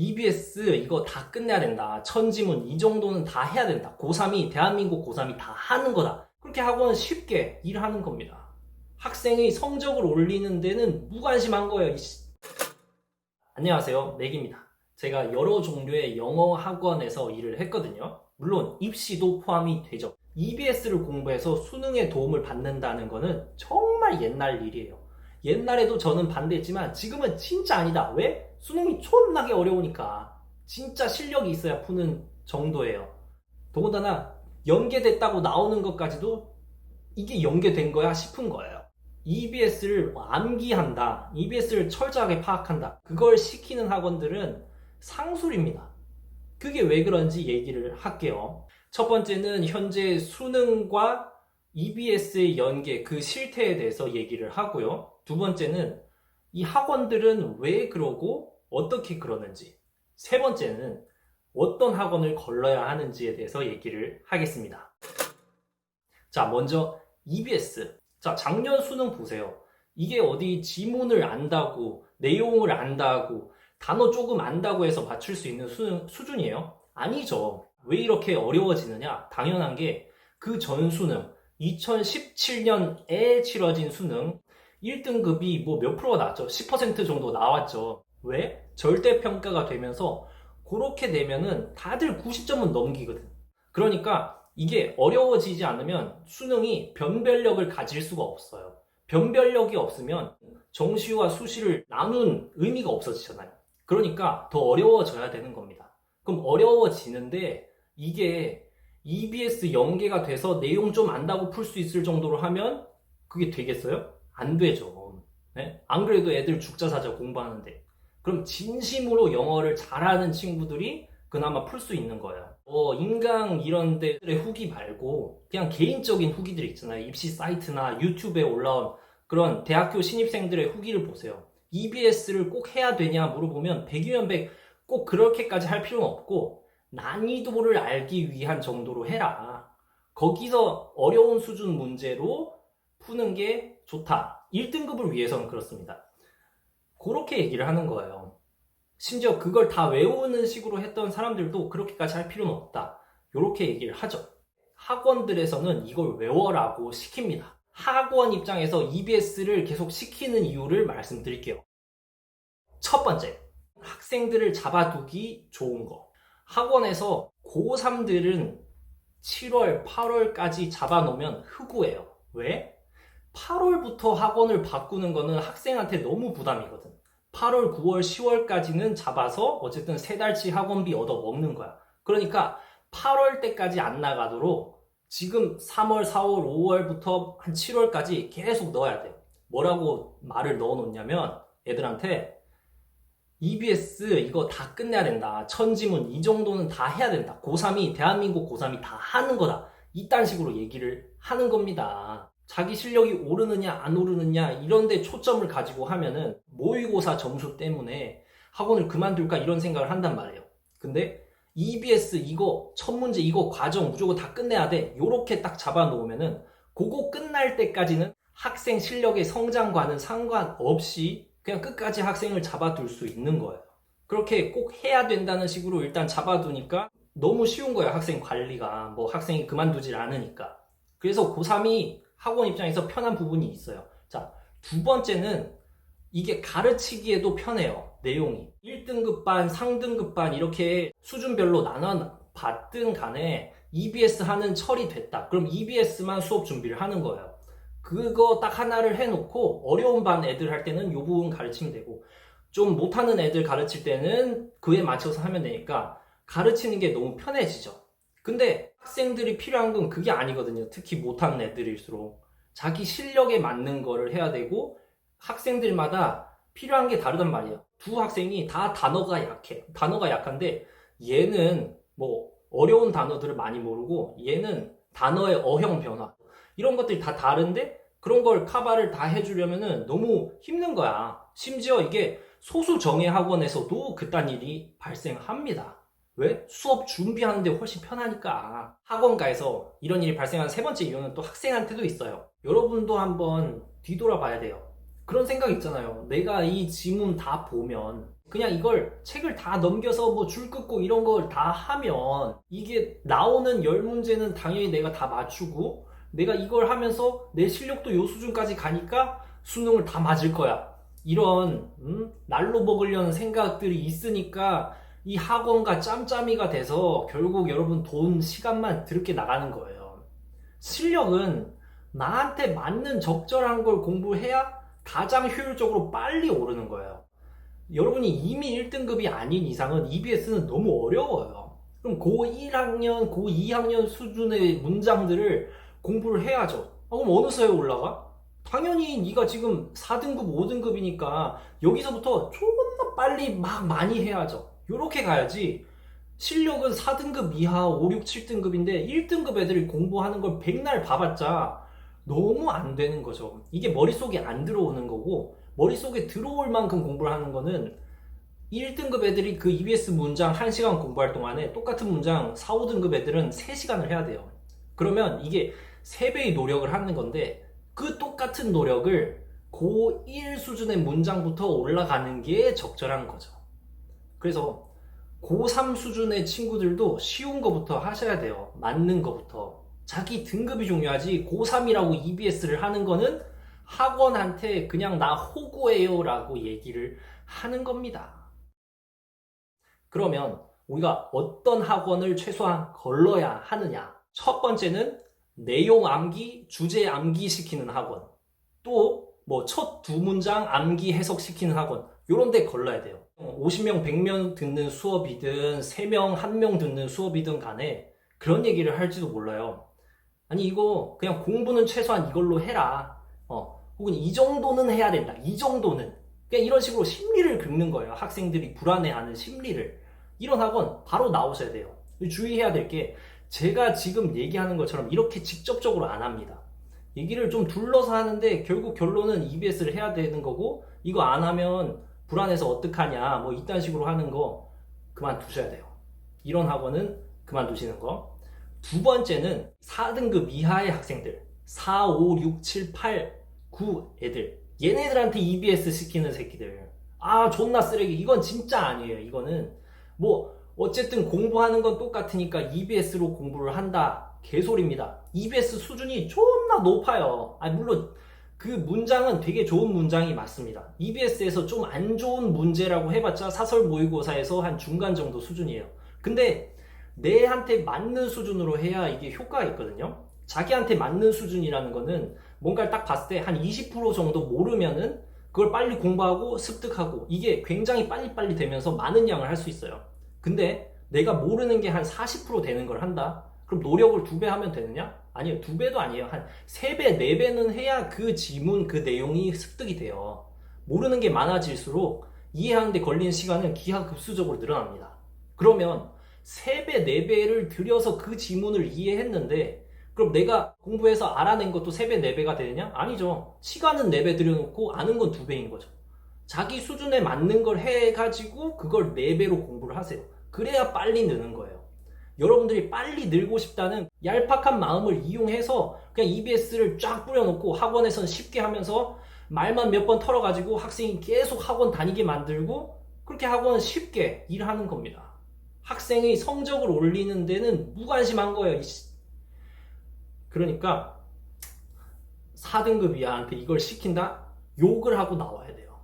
EBS 이거 다 끝내야 된다. 천지문 이 정도는 다 해야 된다. 고3이 대한민국 고3이 다 하는 거다. 그렇게 학원은 쉽게 일하는 겁니다. 학생의 성적을 올리는 데는 무관심한 거예요. 이씨. 안녕하세요. 맥입니다. 제가 여러 종류의 영어 학원에서 일을 했거든요. 물론 입시도 포함이 되죠. EBS를 공부해서 수능에 도움을 받는다는 거는 정말 옛날 일이에요. 옛날에도 저는 반대했지만 지금은 진짜 아니다. 왜? 수능이 존나게 어려우니까. 진짜 실력이 있어야 푸는 정도예요. 더군다나 연계됐다고 나오는 것까지도 이게 연계된 거야 싶은 거예요. EBS를 암기한다. EBS를 철저하게 파악한다. 그걸 시키는 학원들은 상술입니다. 그게 왜 그런지 얘기를 할게요. 첫 번째는 현재 수능과 EBS의 연계, 그 실태에 대해서 얘기를 하고요. 두 번째는 이 학원들은 왜 그러고 어떻게 그러는지. 세 번째는 어떤 학원을 걸러야 하는지에 대해서 얘기를 하겠습니다. 자, 먼저 EBS. 자, 작년 수능 보세요. 이게 어디 지문을 안다고, 내용을 안다고, 단어 조금 안다고 해서 맞출 수 있는 수능, 수준이에요? 아니죠. 왜 이렇게 어려워지느냐? 당연한 게 그 전 수능, 2017년에 치러진 수능, 1등급이 뭐 몇 프로가 나왔죠? 10% 정도 나왔죠. 왜? 절대평가가 되면서 그렇게 되면은 다들 90점은 넘기거든. 그러니까 이게 어려워지지 않으면 수능이 변별력을 가질 수가 없어요. 변별력이 없으면 정시와 수시를 나눈 의미가 없어지잖아요. 그러니까 더 어려워져야 되는 겁니다. 그럼 어려워지는데 이게 EBS 연계가 돼서 내용 좀 안다고 풀 수 있을 정도로 하면 그게 되겠어요? 안 되죠. 네? 안 그래도 애들 죽자사자 공부하는데. 그럼 진심으로 영어를 잘하는 친구들이 그나마 풀 수 있는 거예요. 어, 인강 이런 데들의 후기 말고 그냥 개인적인 후기들 있잖아요. 입시 사이트나 유튜브에 올라온 그런 대학교 신입생들의 후기를 보세요. EBS를 꼭 해야 되냐 물어보면 100이면 100꼭 그렇게까지 할 필요는 없고 난이도를 알기 위한 정도로 해라. 거기서 어려운 수준 문제로 푸는 게 좋다. 1등급을 위해서는 그렇습니다. 그렇게 얘기를 하는 거예요. 심지어 그걸 다 외우는 식으로 했던 사람들도 그렇게까지 할 필요는 없다. 이렇게 얘기를 하죠. 학원들에서는 이걸 외워라고 시킵니다. 학원 입장에서 EBS를 계속 시키는 이유를 말씀드릴게요. 첫 번째, 학생들을 잡아두기 좋은 거. 학원에서 고3들은 7월, 8월까지 잡아놓으면 흑우예요. 왜? 8월부터 학원을 바꾸는 거는 학생한테 너무 부담이거든. 8월, 9월, 10월까지는 잡아서 어쨌든 세 달치 학원비 얻어 먹는 거야. 그러니까 8월 때까지 안 나가도록 지금 3월, 4월, 5월부터 한 7월까지 계속 넣어야 돼. 뭐라고 말을 넣어 놓냐면 애들한테 EBS 이거 다 끝내야 된다. 천지문 이 정도는 다 해야 된다. 고3이 대한민국 고3이 다 하는 거다. 이딴 식으로 얘기를 하는 겁니다. 자기 실력이 오르느냐 안 오르느냐 이런 데 초점을 가지고 하면은 모의고사 점수 때문에 학원을 그만둘까 이런 생각을 한단 말이에요. 근데 EBS 이거 첫 문제 이거 과정 무조건 다 끝내야 돼. 요렇게 딱 잡아 놓으면은 그거 끝날 때까지는 학생 실력의 성장과는 상관없이 그냥 끝까지 학생을 잡아둘 수 있는 거예요. 그렇게 꼭 해야 된다는 식으로 일단 잡아두니까 너무 쉬운 거예요. 학생 관리가. 뭐 학생이 그만두질 않으니까. 그래서 고3이 학원 입장에서 편한 부분이 있어요. 자, 두 번째는 이게 가르치기에도 편해요. 내용이. 1등급 반, 상등급 반 이렇게 수준별로 나눠 봤든 간에 EBS 하는 철이 됐다. 그럼 EBS만 수업 준비를 하는 거예요. 그거 딱 하나를 해놓고 어려운 반 애들 할 때는 요 부분 가르치면 되고 좀 못하는 애들 가르칠 때는 그에 맞춰서 하면 되니까 가르치는 게 너무 편해지죠. 근데 학생들이 필요한 건 그게 아니거든요. 특히 못하는 애들일수록. 자기 실력에 맞는 거를 해야 되고 학생들마다 필요한 게 다르단 말이에요. 두 학생이 다 단어가 약해. 단어가 약한데 얘는 뭐 어려운 단어들을 많이 모르고 얘는 단어의 어형 변화. 이런 것들이 다 다른데 그런 걸 카바를 다 해주려면은 너무 힘든 거야. 심지어 이게 소수 정예 학원에서도 그딴 일이 발생합니다. 왜? 수업 준비하는데 훨씬 편하니까. 학원가에서 이런 일이 발생한 세 번째 이유는 또 학생한테도 있어요. 여러분도 한번 뒤돌아봐야 돼요. 그런 생각 있잖아요. 내가 이 지문 다 보면 그냥 이걸 책을 다 넘겨서 뭐 줄 긋고 이런 걸 다 하면 이게 나오는 열 문제는 당연히 내가 다 맞추고 내가 이걸 하면서 내 실력도 요 수준까지 가니까 수능을 다 맞을 거야. 이런 음? 날로 먹으려는 생각들이 있으니까 이 학원과 짬짬이가 돼서 결국 여러분 돈 시간만 드럽게 나가는 거예요. 실력은 나한테 맞는 적절한 걸 공부해야 가장 효율적으로 빨리 오르는 거예요. 여러분이 이미 1등급이 아닌 이상은 EBS는 너무 어려워요. 그럼 고1 학년, 고2 학년 수준의 문장들을 공부를 해야죠. 아, 그럼 어느 서에 올라가? 당연히 네가 지금 4등급, 5등급이니까 여기서부터 존나 빨리 막 많이 해야죠. 요렇게 가야지. 실력은 4등급 이하 5, 6, 7등급인데 1등급 애들이 공부하는 걸 백날 봐봤자 너무 안 되는 거죠. 이게 머릿속에 안 들어오는 거고 머릿속에 들어올 만큼 공부를 하는 거는 1등급 애들이 그 EBS 문장 1시간 공부할 동안에 똑같은 문장 4, 5등급 애들은 3시간을 해야 돼요. 그러면 이게 3배의 노력을 하는 건데 그 똑같은 노력을 고1 수준의 문장부터 올라가는 게 적절한 거죠. 그래서 고3 수준의 친구들도 쉬운 거부터 하셔야 돼요. 맞는 거부터. 자기 등급이 중요하지 고3이라고 EBS를 하는 거는 학원한테 그냥 나 호구예요 라고 얘기를 하는 겁니다. 그러면 우리가 어떤 학원을 최소한 걸러야 하느냐? 첫 번째는 내용 암기, 주제 암기 시키는 학원. 또 뭐 첫 두 문장 암기 해석 시키는 학원. 요런 데 걸러야 돼요. 50명, 100명 듣는 수업이든 3명, 1명 듣는 수업이든 간에 그런 얘기를 할지도 몰라요. 아니 이거 그냥 공부는 최소한 이걸로 해라. 어, 혹은 이 정도는 해야 된다. 이 정도는. 그냥 이런 식으로 심리를 긁는 거예요. 학생들이 불안해하는 심리를. 이런 학원 바로 나오셔야 돼요. 주의해야 될 게 제가 지금 얘기하는 것처럼 이렇게 직접적으로 안 합니다. 얘기를 좀 둘러서 하는데 결국 결론은 EBS를 해야 되는 거고 이거 안 하면 불안해서 어떡하냐 뭐 이딴 식으로 하는 거 그만두셔야 돼요. 이런 학원은 그만두시는 거. 두 번째는 4등급 이하의 학생들 4, 5, 6, 7, 8, 9 애들. 얘네들한테 EBS 시키는 새끼들. 아 존나 쓰레기. 이건 진짜 아니에요 이거는. 뭐 어쨌든 공부하는 건 똑같으니까 EBS로 공부를 한다. 개소리입니다. EBS 수준이 존나 높아요. 아 물론 그 문장은 되게 좋은 문장이 맞습니다 EBS에서 좀 안 좋은 문제라고 해봤자 사설 모의고사에서 한 중간 정도 수준이에요 근데 내한테 맞는 수준으로 해야 이게 효과가 있거든요 자기한테 맞는 수준이라는 거는 뭔가를 딱 봤을 때 한 20% 정도 모르면은 그걸 빨리 공부하고 습득하고 이게 굉장히 빨리빨리 되면서 많은 양을 할 수 있어요. 근데 내가 모르는 게 한 40% 되는 걸 한다? 그럼 노력을 두 배 하면 되느냐? 아니요. 두 배도 아니에요. 한 세 배, 네 배는 해야 그 지문, 그 내용이 습득이 돼요. 모르는 게 많아질수록 이해하는데 걸리는 시간은 기하급수적으로 늘어납니다. 그러면 세 배, 네 배를 들여서 그 지문을 이해했는데 그럼 내가 공부해서 알아낸 것도 3배, 4배가 되느냐? 아니죠. 시간은 4배 들여놓고 아는 건 2배인 거죠. 자기 수준에 맞는 걸 해가지고 그걸 4배로 공부를 하세요. 그래야 빨리 느는 거예요. 여러분들이 빨리 늘고 싶다는 얄팍한 마음을 이용해서 그냥 EBS를 쫙 뿌려놓고 학원에서는 쉽게 하면서 말만 몇 번 털어가지고 학생이 계속 학원 다니게 만들고 그렇게 학원은 쉽게 일하는 겁니다. 학생의 성적을 올리는 데는 무관심한 거예요. 그러니까 4등급 이하한테 이걸 시킨다? 욕을 하고 나와야 돼요.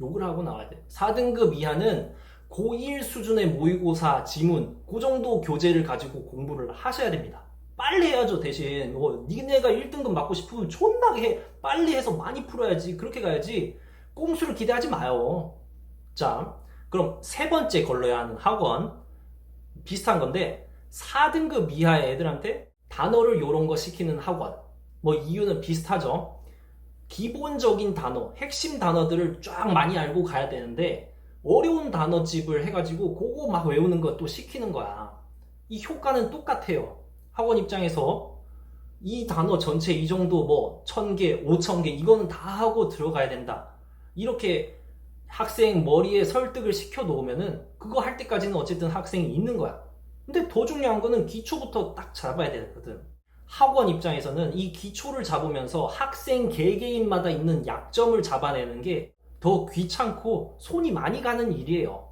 욕을 하고 나와야 돼요. 4등급 이하는 고1 수준의 모의고사 지문, 그 정도 교재를 가지고 공부를 하셔야 됩니다. 빨리 해야죠, 대신. 뭐, 니네가 1등급 맞고 싶으면 존나게 해. 빨리 해서 많이 풀어야지. 그렇게 가야지. 꼼수를 기대하지 마요. 자, 그럼 세 번째 걸러야 하는 학원. 비슷한 건데, 4등급 이하의 애들한테 단어를 이런 거 시키는 학원. 뭐 이유는 비슷하죠. 기본적인 단어, 핵심 단어들을 쫙 많이 알고 가야 되는데 어려운 단어집을 해가지고 그거 막 외우는 것도 시키는 거야. 이 효과는 똑같아요. 학원 입장에서 이 단어 전체 이 정도 뭐 천 개, 오천 개 이거는 다 하고 들어가야 된다. 이렇게 학생 머리에 설득을 시켜 놓으면은 그거 할 때까지는 어쨌든 학생이 있는 거야. 근데 더 중요한 거는 기초부터 딱 잡아야 되거든. 학원 입장에서는 이 기초를 잡으면서 학생 개개인마다 있는 약점을 잡아내는 게 더 귀찮고 손이 많이 가는 일이에요.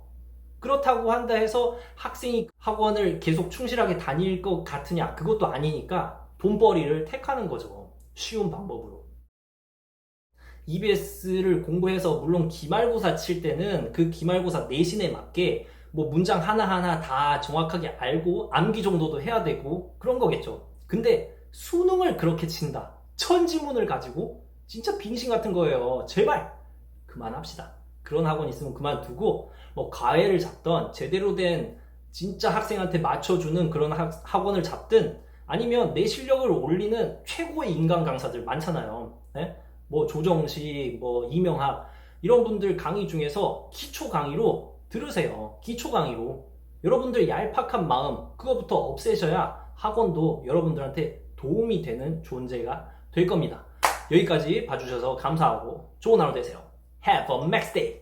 그렇다고 한다 해서 학생이 학원을 계속 충실하게 다닐 것 같으냐? 그것도 아니니까 돈벌이를 택하는 거죠. 쉬운 방법으로. EBS를 공부해서 물론 기말고사 칠 때는 그 기말고사 내신에 맞게 뭐 문장 하나하나 다 정확하게 알고 암기 정도도 해야 되고 그런 거겠죠. 근데 수능을 그렇게 친다. 천지문을 가지고 진짜 빙신 같은 거예요. 제발 그만합시다. 그런 학원 있으면 그만두고 뭐 과외를 잡던 제대로 된 진짜 학생한테 맞춰주는 그런 학, 학원을 잡든 아니면 내 실력을 올리는 최고의 인간 강사들 많잖아요. 네? 뭐 조정식, 뭐 이명학 이런 분들 강의 중에서 기초 강의로 들으세요. 기초 강의로 여러분들 얄팍한 마음 그거부터 없애셔야 학원도 여러분들한테 도움이 되는 존재가 될 겁니다. 여기까지 봐주셔서 감사하고 좋은 하루 되세요. Have a max day!